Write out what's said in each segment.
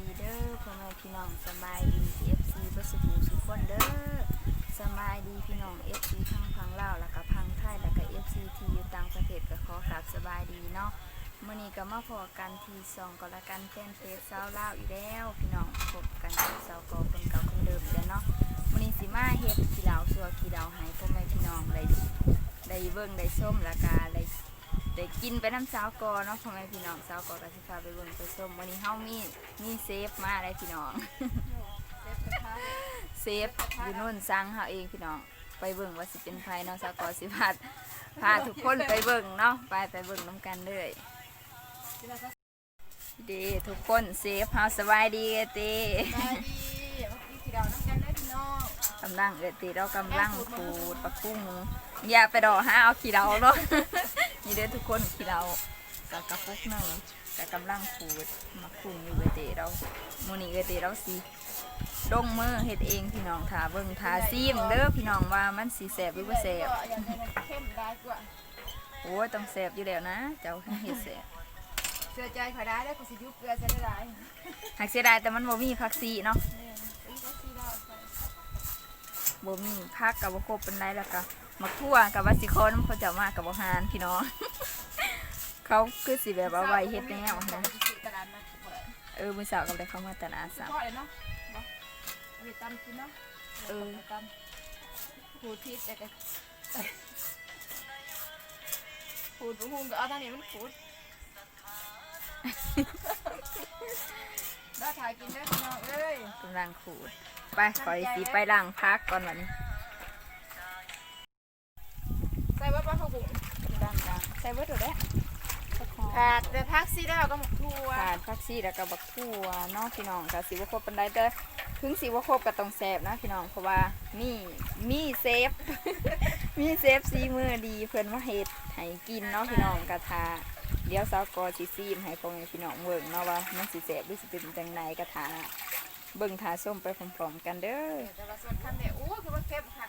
ดีเด้อพ่อแม่พี่น้องสบายดี FC เบ่สุขสุขคนเด้อสบายดีพี่น้อง FC ทั้งพังลาวแล้วก็พังไทยแล้วก็ FC ที่อยู่ต่างประเทศก็ขอกราบสบายดีเนาะมื้อนี้ก็มาพอกันที่สองก็แล้วกันแฟนเพจสาวลาวอีกแล้ว พี่น้องพบกันที่สาวกอคนเก่าคนเดิมแล้วเนาะมื้อนี้สิมาเฮ็ดขี้เหลาสัวขี้เหลาให้พ่อแม่พี่น้องได้ได้เบิ่งได้ส้มแล้วก็ได้ ได้กินไปน้ำสาวกอเนาะพ่อแม่พี่น้องสาวกอก็สิพาไปเบิ่งไปส้มวันนี้เฮามีมีเซฟมาได้พี่น้อง เซฟอยู่นู่นสั่งเฮาเองพี่น้อง ไปเบิ่งว่าสิเป็นไผเนาะสาวกอสิพาพาทุกคนไปเบิ่งเนาะไปไปเบิ่งน้ำกันเลยดีทุกคนเซฟเฮาสบายดีเอต้มาดีเมื่อกี้ที่เราน้ำกันได้พี่น้องกำลังเอต้เรากำลังขูดปลากุ้งอย่าไปดอกหาเอาขี้เราเนาะ นี่เด้อทุกคนขี้เรากับกระปุกหนึ่งแต่กำลังขูดมาคุงอยู่เอเต้เราโมอนี่เอเต้เราสิลงมือเฮ็ดเองพี่น้องทาเบิ่งทาซีมเด้อพี่น้องว่ามันสีแสบหรือบ่แสบอย่างนี้เข้มได้กว่าโอ้ยต้องแสบอยู่แล้วนะ เจ้าเฮ็ดแสบเชื่อใจขอได้ได้กูสิยุบเกลือจะได้หลายหักเสียดายแต่มันบ่มีผักซีเนาะบ่มีผักกับบ่ครบปานใดแล้วก็ มักทั่วกับว่าสิคนเขาเจะมากับบ่หานพี่น้อง เขาคือสิแบบว่าไว้เฮ็ดแนวนะตลาดมาถูกเลยเออมื้อเช้าก็ได้เข้ามาตลาดซับก็เลยเนาะเอาไปตำกินเนาะเออตำขูดพริกแต่ก็ขูดบุ้งก็เอาทางนี้มันขูดได้ถ่ายกินได้พี่น้องเอ้ยกำลังขูด ไปขอยสิไปล้างพักก่อนวันนี้ ใส่เบิดตัวเด้อสักหอมขาดแต่พักซีได้วก็หมกทั่วขาดผักชีแล้วก็บักทั่วเนาะพี่น้องก็สิบ่ครบปานใดแต่ถึงสิบ่ครบก็ต้องแซ่บนะพี่น้องเพราะว่ามีมีเซฟ มีเซฟซีมือดีเพิ่นมาเฮ็ดให้กินเนาะพี่น้องกระทาเดี๋ยวสาวกอสิซีมให้พ่อแม่พี่น้องเบิ่งเนาะว่ามันสิแซ่บหรือสิเป็นจังไดกระทาเบิ่งทาส้มไปพร้อมๆกันเด้อแต่ว่าส่วนคันเนี่ยโอ้คือว่าเข้มค่ะ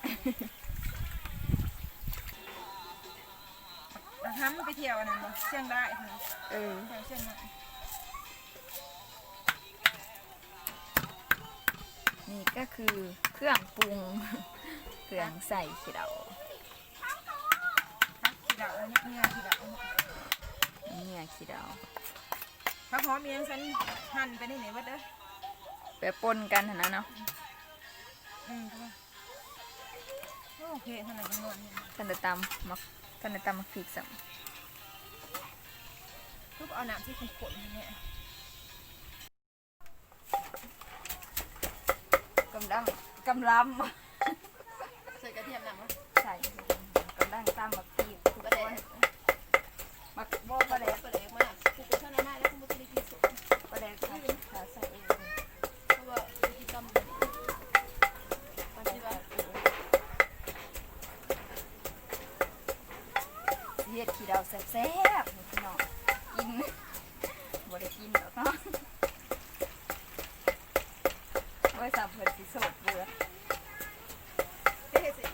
ห้ำไปเที่ยวอันนั้นบ่เชียงได้ค่ะเออแถวเชียงใหม่นี่ก็คือเครื่องปรุง เครื่องใส่ขี้เราพักที่ดาวอันนี้เนี่ยที่ดาเนี่ยขี้เราพักหอมเมียงสันหั่นไปนี่ไหนวะเด้อไปปนกันหั่นนะเนาะอืมก็ว่าโอเคเท่าไหร่กันนวลเนี่ยท่านจะตำมัก ท่านจะตำมักพริกสัมทุกเอาน้ำที่ขุ่นๆเนี่ยกำลังกำลังใส่กระเทียมน้ำมั้ยใส่กำลังตำมักพริกทุกประคเดี๋ยวนมักโบประเดก ประเดี๋ยวมากคุกเท่านั้นมากแล้วคุณบุตรีกินสุก ประเดกค่ะค่ะใส่เอง เพราะว่าวิธีกรรมปฏิบัติ เฮ็ด ขี้เดาแซ่บๆพี่น้องกินบ่ได้กินหรอกเนาะไว้สามเพิ่นสิสดเบื่อ เฮ้ยสิ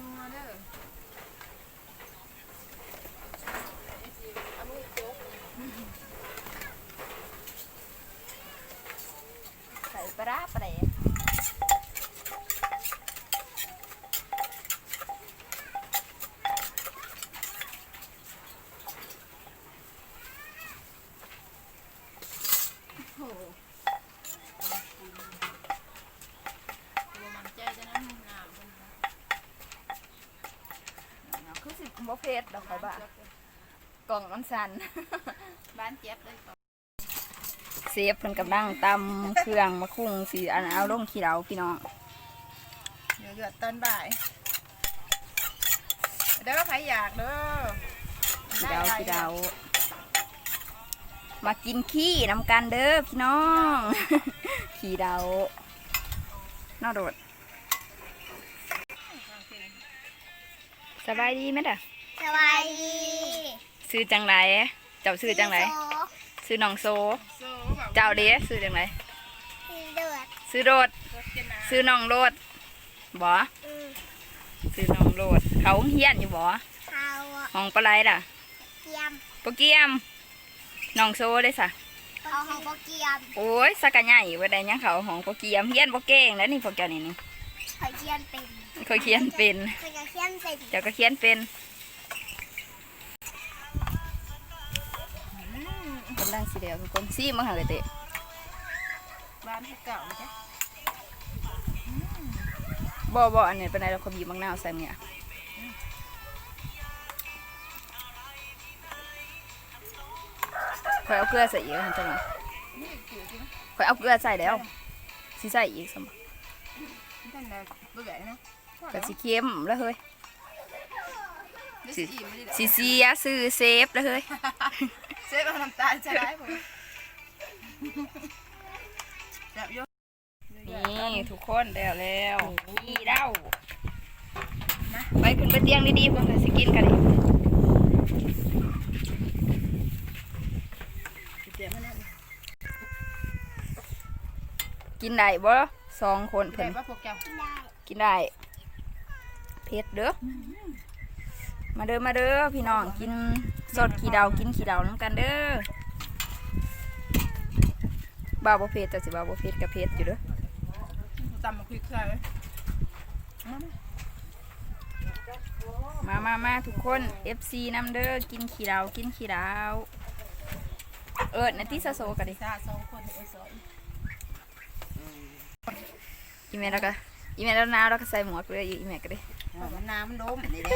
นัวเด้อเอามือโจ๊ก ใส่ปลาร้าประเดก โอ้โหตัวมันใจจะนั้นน้ำมัน เนาะคือสิ บ่เผ็ดดอกข่อยบ้ากล่องมันสั่นบ้านเจ็บเลยเซฟเพิ่นกำลังตำเครื่องมะคุงสีอันเอาลงขี้เราพี่น้องเดี๋ยวหยดตอนบ่ายเด้อใครอยากเด้อขี้เราขี้เรามากินขี้นำกันเด้อพี่น้อง ขี้เราน่าโดดสบายดีไหมล่ะ สวัสดีซื้อจังไรเจ้าซื้อจังไรซื้อน้องโซโซ่บอกเจ้าเด้ซื้อจังไรพี่เดือดซื้อโดดรถเจนาซื้อน้องโดดบ่อืมซื้อน้องโลดเขาเฮียนอยู่บ่เขาห้องปลาไหลล่ะเกียมโปเกียมน้องโซได้สะเขาของโปเกียม โอ้ยสักกะใหญ่บ่ได้หยังเขาห้องโปเกียมเฮียนบ่เก่งแล้วนี่พวกเจ้านี่นี่เขาเขียนเป็นเคยเขียนเป็นเขาจะเขียนเป็นเจ้าก็เขียนเป็น ลังสิเดียวทุกคนซีมาหาเลยเตะบ้านให้เก่าจ้ะบ่บ่อันนี้เป็นไรเราขบีบมะนาวใส่เมียคอยเอาเกลือใส่อีกแล้วจังหวะคอยเอาเกลือใส่แล้วสิใส่อีกสมนั่นแหละเบื่อนะก็สิเค็มแล้วเฮ้ยสิไม่ได้สิเสียซื้อเซฟแล้วเฮ้ย เซฟเอาน้ำตาลใช่ไหมผมแบบยกนี่ทุกคนแล้วแล้วนี่เด้าไปขึ้นไปเตียงดีๆเพื่อนก็สิกินกันดิเดี๋ยวมันนั่นกินได้บ่สองคนแต่เพิ่นว่าพวกแกได้กินได้เผ็ดเด้อ มาเด้อมาเด้อพี่น้องกินสดขี้เดากินขี้เดาน้ำกันเด้อบ่าวบ่เผ็ดแต่สิบ่าวบ่เผ็ดกับเผ็ดอยู่เด้อตำมาคุยใส่มามามาทุกคน FC น้ำเด้อกินขี้เดากินขี้เดาเอิดนาติสะโซกันดิซาสองคนเอสอยอีเมลแล้วก็ อีเมลแล้วนาวแล้วก็ใส่หมวกเลยอีเมลก็ดิมันน้ำมันดมนี่แหล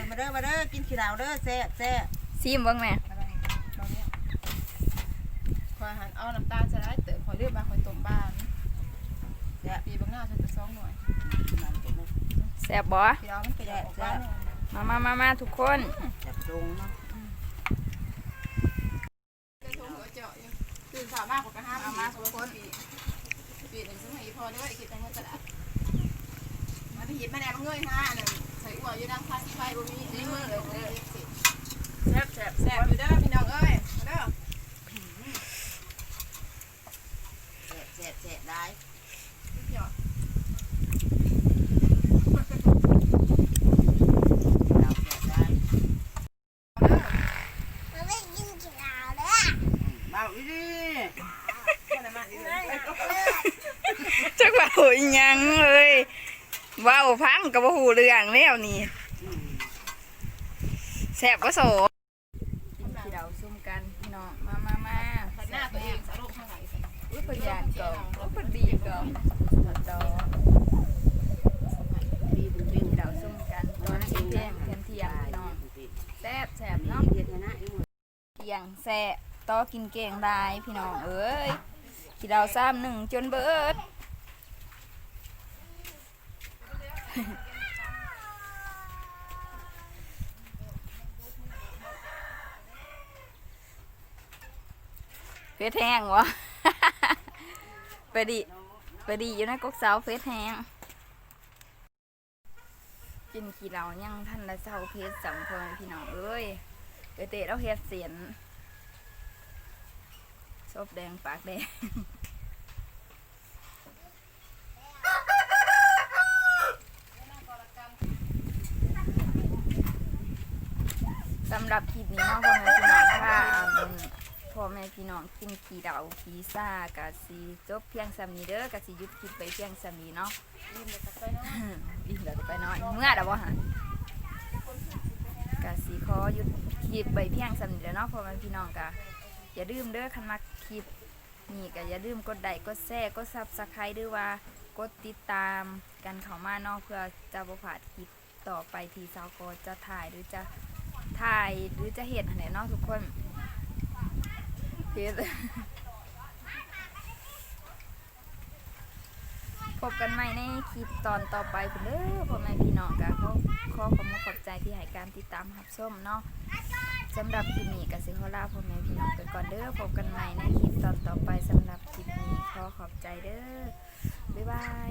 ะมาเด้อมาเด้อกินขี้ดาวเด้อแซ่บแซ่บซีมเบิ่งแม่คอยหันเอาน้ำตาลจะได้เติมคอยเลือกมาคอยต้มบ้านแซ่บปีบางหน้าฉันจะซองหน่อยแซ่บบ่ขี้ดาวมันไปแดดแซ่บมามามามาทุกคนจับดงเนาะตื่นสามากกว่าห้าเอามาทุกคนปีหนึ่งซึ่งให้พอด้วยคิดแต่เงินกระดาษ มาที่หยิบมาแนวเงยห้าหนึ่งใส่หัวอยู่ดังพาสีไฟบ่มีนี่มือเลยแซ่บแซ่บแซ่บอยู่เด้อพี่น้องเอ้ยเด้อแซ่บแซ่บแซ่บได้หยอดเราแซ่บไม่กินขี้เหล้าเลยมาอีดิมามาอีดิจักว่าโหยยังเลย ว้าวพังกับว่าหูเรื่องแล้วนี่แซ่บก็โสกินขี้เดาซุ่มกันพี่น้องมามามาหน้าตัวเองสรุปข้างไหนสิอุ้ยพยานก่อนอุ้ยพอดีก่อนดอดีเป็นขี้เดาซุ่มกันตอนนั้นเที่ยงเที่ยงเที่ยงพี่น้องแซ่บแซ่บเนาะเที่ยงแซ่บต่อกินเก่งได้พี่น้องเอ้ยขี้เดาซ้ำหนึ่งจนเบิด เฟสแห้งวะไปดิไปดิอยู่ในกกเสาเฟสแห้งกินขี้เรายังท่านละเจ้าเพชรสัมพงพี่น้องเอ้ยไปเตะเราเฮ็ดเสียนซบแดงปากแดงสำหรับคลิปนี้เนาะพ่อแม่พี่น้องถ้าอ่า พี่น้องกินขี้เดาขี้ซ่ากะสิจบเพียงสามีเด้อกะสิหยุดคลิปไปเพียงสามีเนาะยิ้มเลยกับไปนาะอิ่มแล้วก็ไปนอนเมื่อดบ่ฮะกะสิขอหยุดคลิปไปเพียงสามีแล้วเนาะพ่อแม่พี่น้องกะอย่าลืมเด้อคันมักคลิปนี่ก็อย่าลืมกดไลค์กดแชร์กดซับสไครต์ด้วยว่ากดติดตามกันเข้ามาเนาะเพื่อจะบ่พลาดคลิปต่อไปที่สาวโกจะถ่ายหรือจะถ่ายหรือจะเห็นอันไหนเนาะทุกคน เพจพบกันใหม่ในคลิปตอนต่อไปคุณเด้อพ่อแม่พี่น้องกันขอขอความขอบใจที่ให้การติดตามรับชมเนาะสำหรับคลิปนี้ก็สิขอล่าพ่อแม่พี่น้องไปก่อนเด้อพบกันใหม่ในคลิปตอนต่อไปสำหรับคลิปนี้ขอขอบใจเด้อบ๊ายบาย